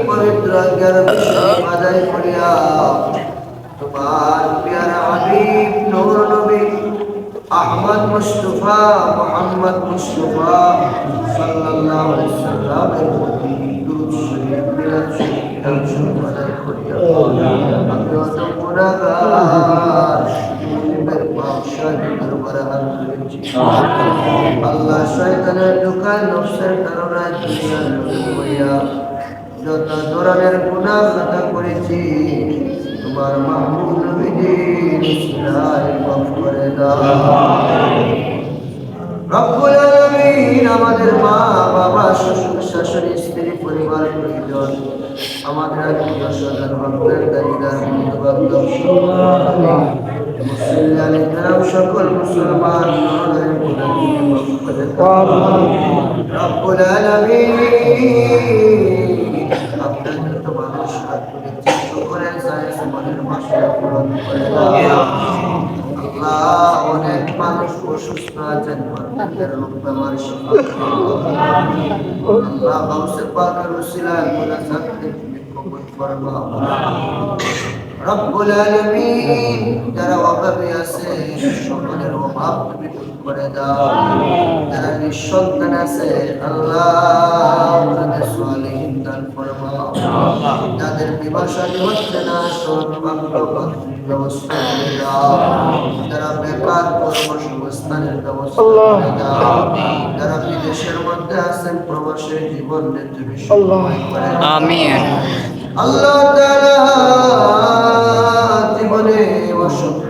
পবিত্র জ্ঞান আদায় করিয়া তোমার প্যারা হাবিব নূর নবী আহমদ মুস্তফা মোহাম্মদ মুস্তফা সাল্লাল্লাহু আলাইহি সাল্লামের প্রতি দুরূদ শরীফ আল্লাহ শয়তানের দোকান নফসের কারণে দুনিয়ার যত ধরনের গুনাহ খাতা করেছি, তোমার মাফ করে আমাদের মা, বাবা, শ্বশুর, শাশুড়ি, স্ত্রী, পরিবার, পরিজন, আমাদের আত্মীয় স্বজন ভক্তের দাবিদার বন্ধু বান্ধব মুসলিম ইকরাম সকল মুসলমান অনেক মানুষ অসুস্থ আছেন রব্বুল আলামিন যারা অভাবে আছে সকলের অভাব তুমি নিঃসন্তান আছে আল্লাহ যাদের বিবাহ শাদী না সৌভাগ্য ব্যবস্থা করে দাও। যারা বেকার কর্মসংস্থানের ব্যবস্থা করে দাও। যারা বিদেশের মধ্যে আছেন প্রবাসের জীবন তুমি সময় করে আমিন। আল্লাহ তাআলা জীবনে অসংখ্য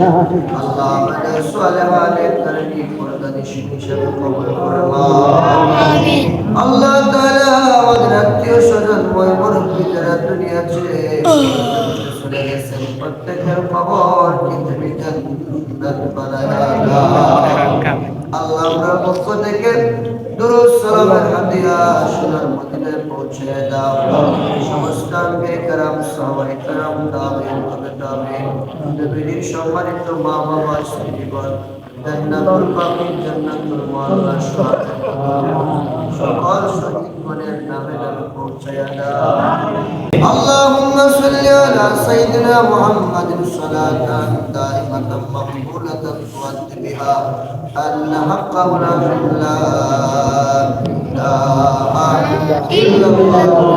তুলেছে আল্লাহ আমাদের সালেহানের কারণে পর্দানি হিসেবে কবর যারা চলে গেছেন প্রত্যেকের খবর কিন্তু আল্লাহ আমরা পক্ষ থেকে দুরুদ সালামের হাদিয়া সোনার মদিনায় পৌঁছে দাও সমস্ত আম্বে کرام সাহাবায়ে کرام তাবিঈন তবে তাবিঈন নবীর সম্মানিত মা বাবা স্ত্রীগণ জান্নাতুল বাকি জান্নাতুল মাওলা সকল শহীদগণের নামে নামে পৌঁছায়া দাও اللهم صل على سيدنا محمد صلاة دائمة مقبولة تؤدي بها. أن حق منافق لا إله إلا الله.